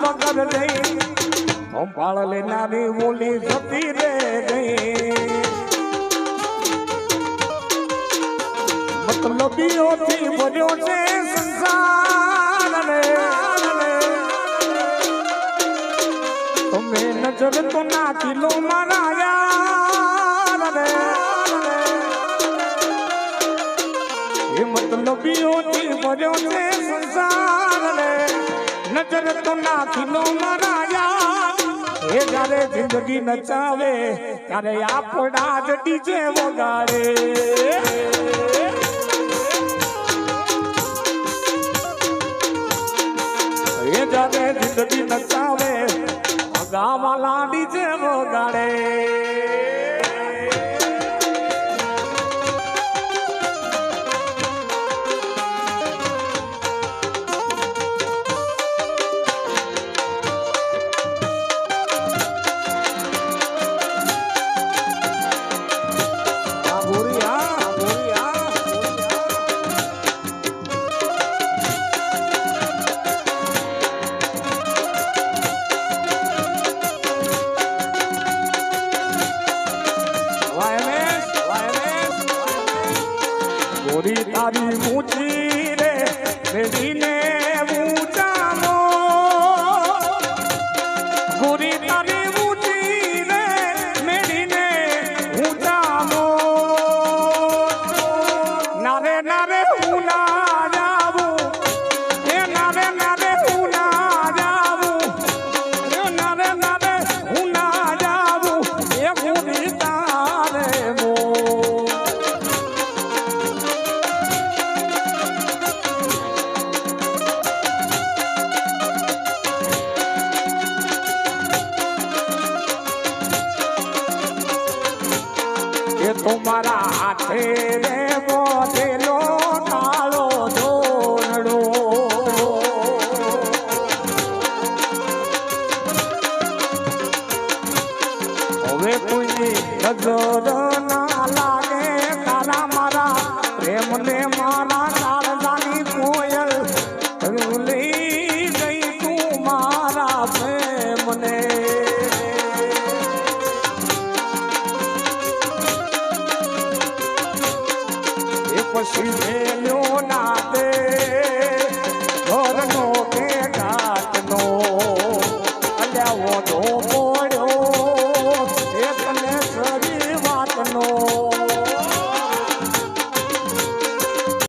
વગર નહીં સંભાળ લેનારી બોલી જતી રે ગઈ. મતલબીઓથી ભર્યો છે સંસાર તમે નજર તો નાખી લો મારા યાર મતલબીઓથી ભર્યો છે સંસાર નજર તો નાખી લો મારા યાર એ જ્યારે જિંદગી નચાવે, ત્યારે આપણા જ ડીજે વગાડે. એ જાને જિંદગી નચાવે ગાવાલા ડીજે વગાડે તારી ઊંચી રે મેળીને ઊંચામો તમારા હાથે રે બોધેલો કાળો ધોરડો. હવે કોઈ નજર પછી મેલ્યો ના દે